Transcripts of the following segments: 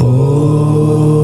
Oh.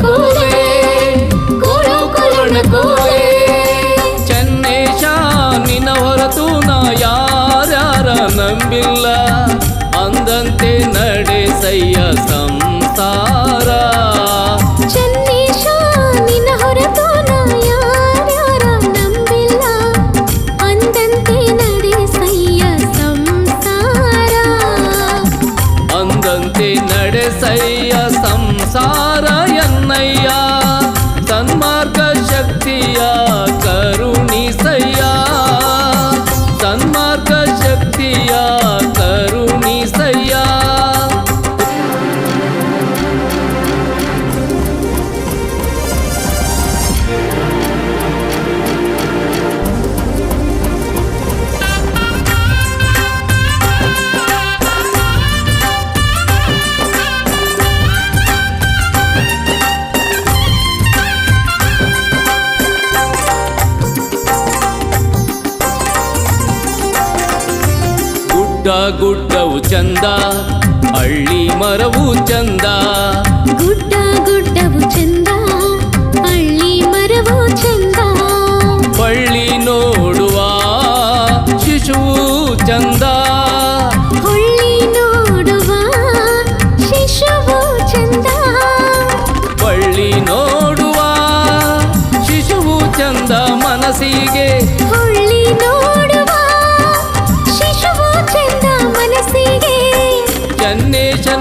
ಕೋಲೆ ಕೋಲೆ ಚೆನ್ನೇಶ ನಿನ್ನ ಹೊರತು ನಾ ಯಾರ್ಯಾರ ನಂಬಿಲ್ಲ. ಅಂದಂತೆ ನಡೆಸಯ್ಯ ಸಂಸಾರ. ಚೆನ್ನೇಶ ನಿನ್ನ ಹೊರತು ನಾ ಯಾರ್ಯಾರ ನಂಬಿಲ್ಲ. ಅಂದಂತೆ ನಡೆಸಯ್ಯ ಸಂಸಾರ. ಅಂದಂತೆ ನಡೆಸಯ್ಯ ಸಂಸಾರ. சார என்னையா? ಗುಡ್ಡವು ಚಂದ ಹಳ್ಳಿ ಮರವು ಚಂದ. ಗುಡ್ಡ ಗುಡ್ಡವು ಚಂದ.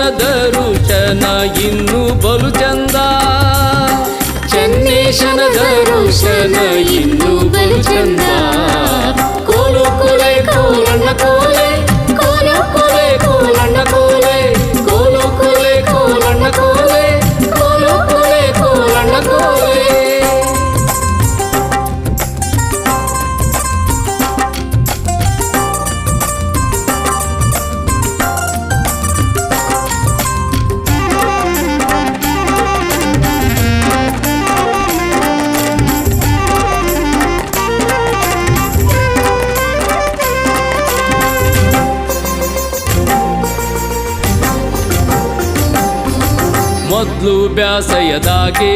ದರುಶನ ಇನ್ನು ಬಲು ಚಂದ ಚನ್ನೇಶನ ದರುಶನ ಇನ್ನು ಬಲು ಚಂದ ಕೋಲು ಕೊಲೆ ಕೋಲಣ್ಣ ಕೋಲೆ ಕೋಲು ಮೊದ್ಲು ಬ್ಯಾಸಯದಾಗೆ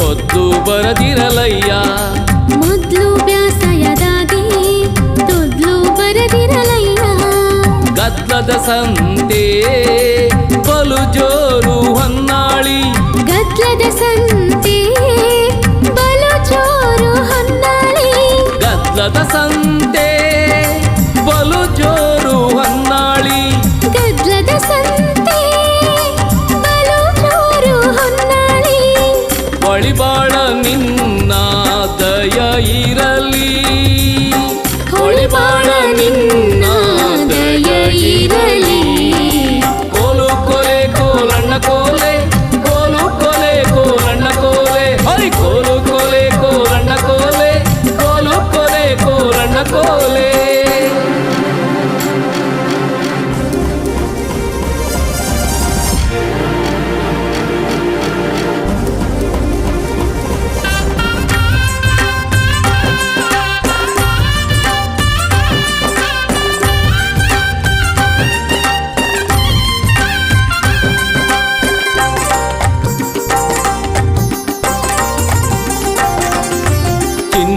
ಗೊತ್ತು ಬರದಿರಲಯ್ಯ ಮೊದ್ಲು ಬ್ಯಾಸಯದಾಗೆ ತೊದ್ಲು ಬರದಿರಲಯ್ಯ ಗದ್ದದ ಸಂತೆ ಬಲು ಜೋರು ಹೊನ್ನಾಳಿ ಗದ್ಲದ ಸಂತೆ ಬಲು ಜೋರು ಹೊನ್ನಾಳಿ ಗದ್ದದ ಸಂತೆ ಹೊಳಿಬಾಳ ನಿನ್ನ ದಯ ಇರಲಿ ಕೋಲು ಕೊಲೆ ಕೋಲಣ್ಣ ಕೋಲೆ ಕೋಲು ಕೊಲೆ ಕೋಲಣ್ಣ ಕೋಲೆ ಹರಿ ಕೋಲು ಕೊಲೆ ಕೋಲಣ್ಣ ಕೋಲೆ ಕೋಲು ಕೊಲೆ ಕೋಲಣ್ಣ ಕೋಲೆ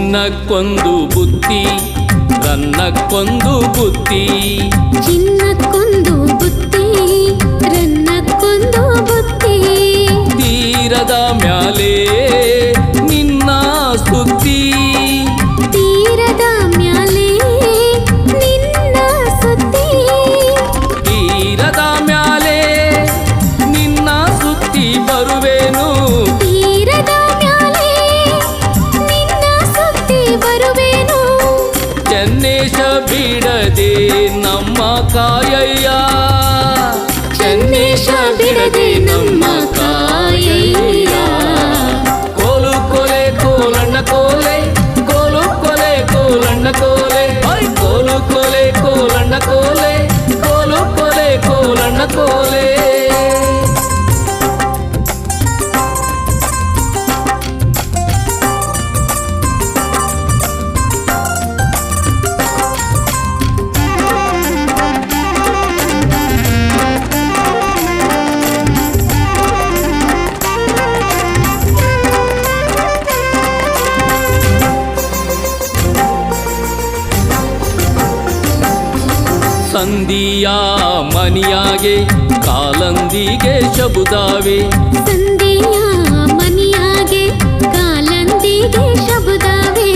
ಚಿನ್ನಕ್ಕೊಂದು ಬುತ್ತಿ ರನ್ನಕ್ಕೊಂದು ಬುತ್ತಿ. ಚಿನ್ನಕ್ಕೊಂದು ಬುತ್ತಿ ರನ್ನಕ್ಕೊಂದು ಬುತ್ತಿ. ತೀರದ ಮ್ಯಾಲೆ ನಿನ್ನ ಸುತ್ತಿ. ಬಿಡದೆ ನಮ್ಮ ಕಾಯಯ್ಯ ಚೆನ್ನೇಶ ಬಿಡದೆ ನಮ್ಮ ಕಾಯಯ್ಯ ಸಂಧಿಯ ಮನಿಯಾಗೆ ಕಾಲಂದಿಗೆ ಶಬುದಾವೆ. ಸಂಧಿಯ ಮನಿಯಾಗೆ ಕಾಲಂದಿಗೆ ಶಬುದಾವೆ.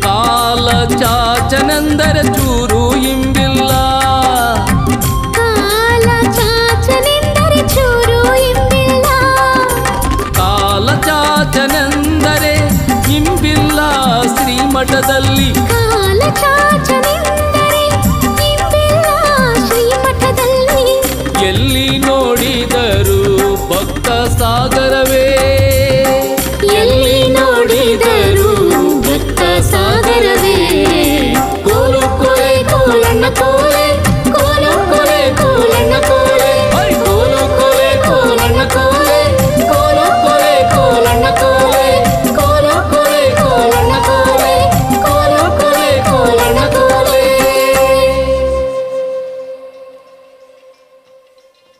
ಕಾಲ ಚಾಚನಂದರ ಚೂರು ಇಂಬಿಲ್ಲ. ಕಾಲ ಚಾಚನೆಂದರೆ ಚೂರು ಇಂಬಿಲ್ಲ. ಕಾಲ ಚಾಚನೆಂದರೆ ಇಂಬಿಲ್ಲ. ಶ್ರೀಮಠದಲ್ಲಿ